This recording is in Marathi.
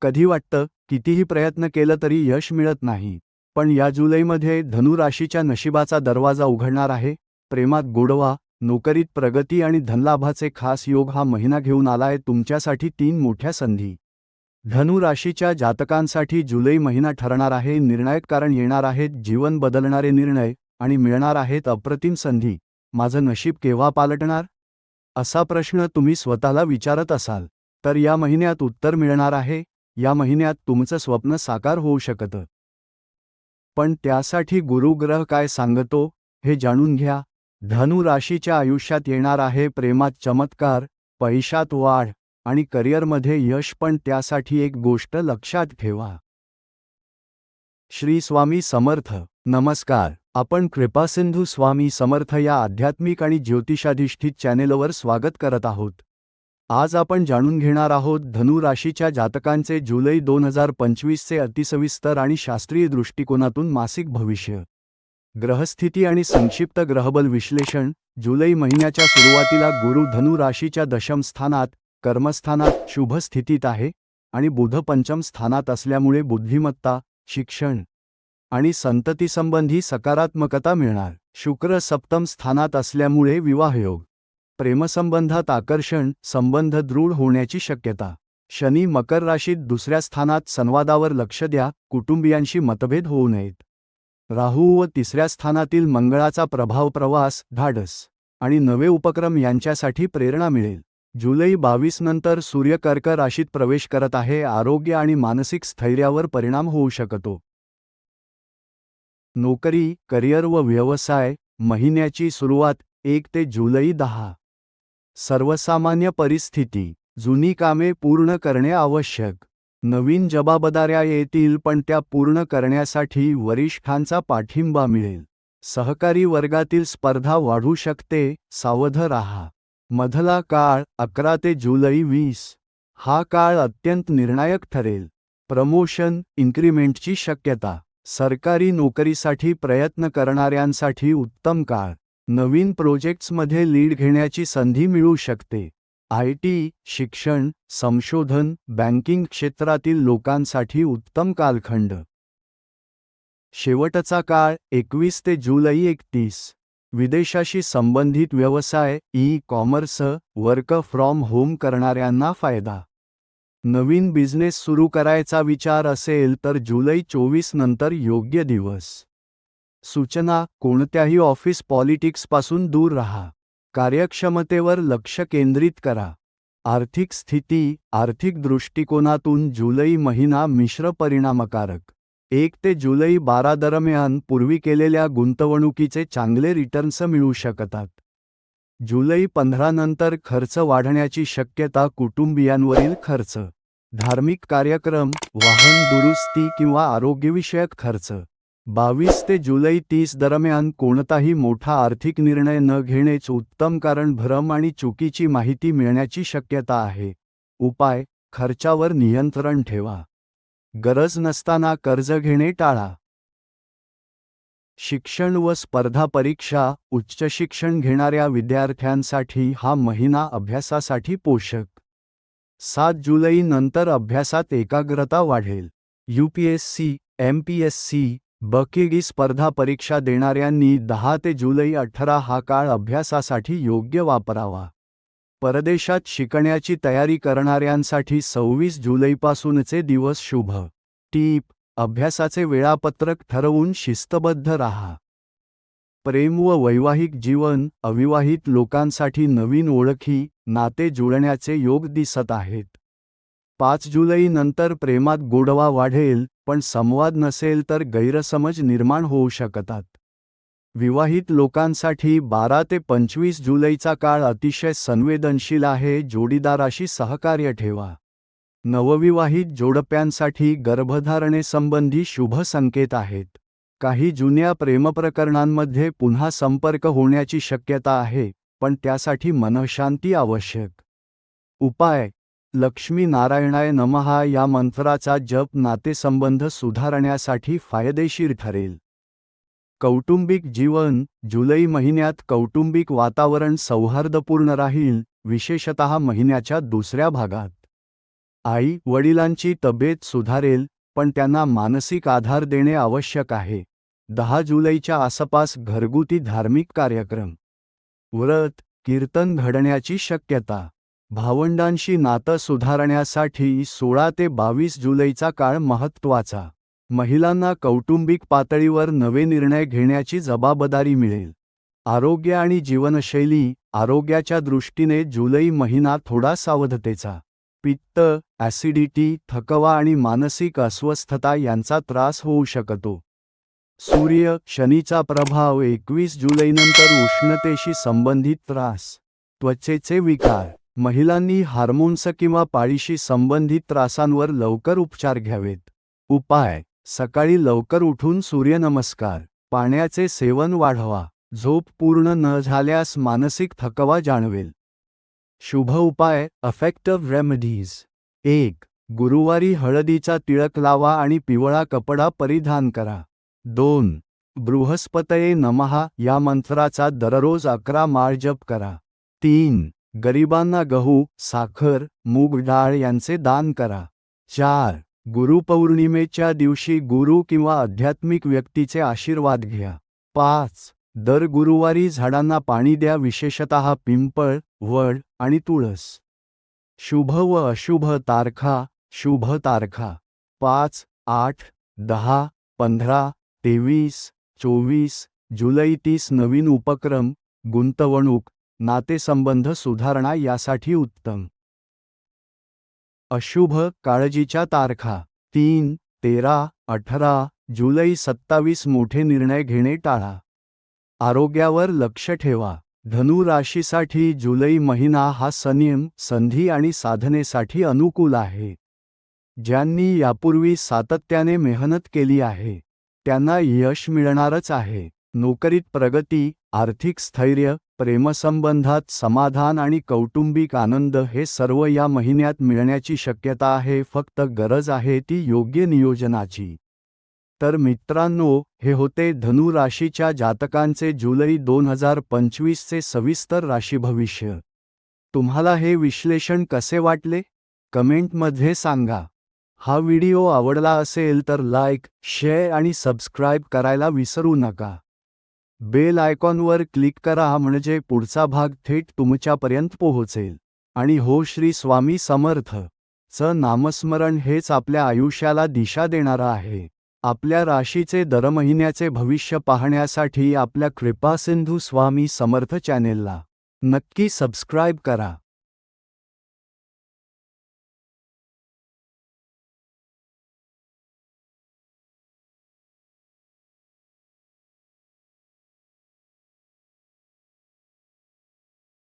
कधी वाटतं कितीही प्रयत्न केलं तरी यश मिळत नाही. पण या जुलैमध्ये धनुराशीच्या नशिबाचा दरवाजा उघडणार आहे. प्रेमात गोडवा नोकरीत प्रगती आणि धनलाभाचे खास योग हा महिना घेऊन आलाय तुमच्यासाठी तीन मोठ्या संधी. धनु राशीच्या जातकांसाठी जुलै महिना ठरणार आहे. निर्णायक कारण येणार आहेत जीवन बदलणारे निर्णय आणि मिळणार आहेत अप्रतिम संधी. माझं नशीब केव्हा पालटणार? असा प्रश्न तुम्ही स्वतःला विचारत असाल. तर या महिन्यात उत्तर मिळणार आहे. या महिन्यात तुमचं स्वप्न साकार होऊ शकतं. पण त्यासाठी गुरुग्रह काय सांगतो हे जाणून घ्या. धनु राशीच्या आयुष्यात येणार आहे प्रेमात चमत्कार पैशात वाढ आणि करिअरमध्ये यश पण त्यासाठी एक गोष्ट लक्षात ठेवा. श्री स्वामी समर्थ नमस्कार. आपण कृपासिंधू स्वामी समर्थ या आध्यात्मिक आणि ज्योतिषाधिष्ठित चॅनेलवर स्वागत करत आहोत. आज आपण जाणून घेणार आहोत धनु राशीच्या जातकांचे जुलै दोन हजार पंचवीसचे अतिसविस्तर आणि शास्त्रीय दृष्टिकोनातून मासिक भविष्य. ग्रहस्थिती आणि संक्षिप्त ग्रहबल विश्लेषण जुलै महिन्याच्या सुरुवातीला गुरु धनु राशीच्या दशम स्थानात कर्मस्थानात शुभ स्थितीत आहे आणि बुध पंचम स्थानात असल्यामुळे बुद्धिमत्ता शिक्षण आणि संततीसंबंधी सकारात्मकता मिळणार. शुक्र सप्तम स्थानात असल्यामुळे विवाहयोग प्रेमसंबंधात आकर्षण संबंध दृढ होण्याची शक्यता. शनी मकर राशीत दुसऱ्या स्थानात संवादावर लक्ष द्या कुटुंबियांशी मतभेद होऊ नयेत. राहू व तिसऱ्या स्थानातील मंगळाचा प्रभाव प्रवास धाडस आणि नवे उपक्रम यांच्यासाठी प्रेरणा मिळेल. जुलै बावीस नंतर सूर्य कर्क राशीत प्रवेश करत आहे आरोग्य आणि मानसिक स्थैर्यावर परिणाम होऊ शकतो. नोकरी करिअर व व्यवसाय महिन्याची सुरुवात एक ते जुलै दहा. सर्वसामान्य परिस्थिती जुनी कामे पूर्ण करणे आवश्यक. नवीन जबाबदाऱ्या येतील पण त्या पूर्ण करण्यासाठी वरिष्ठांचा पाठिंबा मिळेल. सहकारी वर्गातील स्पर्धा वाढू शकते सावध राहा. मधला काळ अकरा ते जुलै वीस. हा काळ अत्यंत निर्णायक ठरेल. प्रमोशन इन्क्रिमेंटची शक्यता. सरकारी नोकरीसाठी प्रयत्न करणाऱ्यांसाठी उत्तम काळ. नवीन प्रोजेक्ट्समध्ये लीड घेण्याची संधी मिळू शकते. आय टी शिक्षण संशोधन बँकिंग क्षेत्रातील लोकांसाठी उत्तम कालखंड. शेवटचा काळ एकवीस ते जुलै एकतीस. विदेशाशी संबंधित व्यवसाय e commerce work from home करणाऱ्यांना फायदा. नवीन बिझनेस सुरू करायचा विचार असेल तर जुलै चोवीस नंतर योग्य दिवस. सूचना कोणत्याही ऑफिस पॉलिटिक्सपासून दूर राहा. कार्यक्षमतेवर लक्ष केंद्रित करा. आर्थिक स्थिती आर्थिक दृष्टिकोनातून जुलै महिना मिश्र परिणामकारक. एक ते जुलै बारा दरम्यान पूर्वी केलेल्या गुंतवणुकीचे चांगले रिटर्न्स मिळू शकतात. जुलै पंधरा नंतर खर्च वाढण्याची शक्यता कुटुंबियांवरील खर्च. धार्मिक कार्यक्रम वाहन दुरुस्ती किंवा आरोग्यविषयक खर्च. बावीस ते जुलै तीस दरम्यान कोणताही मोठा आर्थिक निर्णय न घेणेच उत्तम कारण भ्रम आणि चुकीची माहिती मिळण्याची शक्यता आहे. उपाय खर्चावर नियंत्रण ठेवा. गरज नसताना कर्ज घेणे टाळा. शिक्षण व स्पर्धा परीक्षा उच्च शिक्षण घेणाऱ्या विद्यार्थ्यांसाठी हा महिना अभ्यासासाठी पोषक. सात जुलै नंतर अभ्यासात एकाग्रता वाढेल. यूपीएससी एमपीएससी बकेगी स्पर्धा परीक्षा देणाऱ्यांनी दहा ते जुलै अठरा हा काळ अभ्यासासाठी योग्य वापरावा. परदेशात शिकण्याची तयारी करणाऱ्यांसाठी सव्वीस जुलैपासूनचे दिवस शुभ. टीप अभ्यासाचे वेळापत्रक ठरवून शिस्तबद्ध राहा. प्रेम व वैवाहिक जीवन अविवाहित लोकांसाठी नवीन ओळखी नाते जुळण्याचे योग दिसत आहेत. पाच जुलैनंतर प्रेमात गोडवा वाढेल पण संवाद नसेल तर गैरसमज निर्माण होऊ शकतात. विवाहित लोकांसाठी बारा ते पंचवीस जुलैचा काळ अतिशय संवेदनशील आहे जोडीदाराशी सहकार्य ठेवा. नवविवाहित जोडप्यांसाठी गर्भधारणेसंबंधी शुभ संकेत आहेत. काही जुन्या प्रेमप्रकरणांमध्ये पुन्हा संपर्क होण्याची शक्यता आहे पण त्यासाठी मनःशांती आवश्यक. उपाय लक्ष्मी नारायणाय नमहा या मंत्राचा जप नातेसंबंध सुधारण्यासाठी फायदेशीर ठरेल. कौटुंबिक जीवन जुलै महिन्यात कौटुंबिक वातावरण सौहार्दपूर्ण राहील विशेषतः महिन्याच्या दुसऱ्या भागात. आई वडिलांची तब्येत सुधारेल पण त्यांना मानसिक आधार देणे आवश्यक आहे. दहा जुलैच्या आसपास घरगुती धार्मिक कार्यक्रम. व्रत कीर्तन घडण्याची शक्यता. भावंडांशी नातं सुधारण्यासाठी सोळा ते बावीस जुलैचा काळ महत्त्वाचा. महिलांना कौटुंबिक पातळीवर नवे निर्णय घेण्याची जबाबदारी मिळेल. आरोग्य आणि जीवनशैली आरोग्याच्या दृष्टीने जुलै महिना थोडा सावधतेचा. पित्त ॲसिडिटी थकवा आणि मानसिक अस्वस्थता यांचा त्रास होऊ शकतो. सूर्य शनीचा प्रभाव एकवीस जुलैनंतर उष्णतेशी संबंधित त्रास. त्वचेचे विकार. महिलांनी हार्मोन्स किंवा पाळीशी संबंधित त्रासांवर लवकर उपचार घ्यावेत. उपाय. सकाळी लवकर उठून सूर्यनमस्कार. पाण्याचे सेवन वाढवा. झोप पूर्ण न झाल्यास मानसिक थकवा जाणवेल. शुभ उपाय. अफेक्टिव्ह रेमेडीज एक. गुरुवारी हळदीचा तिळक लावा आणि पिवळा कपडा परिधान करा. दोन. बृहस्पतये नमहा या मंत्राचा दररोज अकरा माळ जप करा. तीन. गरिबांना गहू साखर मूग डाळ यांचे दान करा. चार गुरुपौर्णिमेच्या दिवशी गुरु किंवा आध्यात्मिक व्यक्तीचे आशीर्वाद घ्या. पाच दर गुरुवारी झाडांना पाणी द्या विशेषतः पिंपळ वड आणि तुळस. शुभ व अशुभ तारखा शुभ तारखा. पाच आठ दहा पंधरा तेवीस चोवीस जुलै तीस नवीन उपक्रम गुंतवणूक नातेसंबंध सुधारणा यासाठी उत्तम. अशुभ काळजीच्या तारखा. तीन तेरा अठरा जुलै सत्तावीस मोठे निर्णय घेणे टाळा. आरोग्यावर लक्ष ठेवा. धनु राशीसाठी जुलै महिना हा संयम संधी आणि साधनेसाठी अनुकूल आहे. ज्यांनी यापूर्वी सातत्याने मेहनत केली आहे त्यांना यश मिळणारच आहे. नोकरीत प्रगती आर्थिक स्थैर्य प्रेमसंबंधात समाधान आणि कौटुंबिक आनंद हे सर्व या महिन्यात मिळण्याची शक्यता आहे फक्त गरज आहे ती योग्य नियोजनाची. तर मित्रांनो हे होते धनु राशीच्या जातकांचे जुलै दोन हजार पंचवीसचे सविस्तर राशी भविष्य तुम्हाला हे विश्लेषण कसे वाटले? कमेंटमध्ये सांगा. हा व्हिडिओ आवडला असेल तर लाईक शेअर आणि सबस्क्राईब करायला विसरू नका. बेल आयकॉनवर क्लिक करा म्हणजे पुढचा भाग थेट तुमच्यापर्यंत पोहोचेल. आणि हो श्री स्वामी समर्थ. च नामस्मरण हेच आपल्या आयुष्याला दिशा देणारं आहे. आपल्या राशीचे दर महिन्याचे भविष्य पाहण्यासाठी आपल्या कृपासिंधू स्वामी समर्थ चॅनेलला नक्की सबस्क्राईब करा.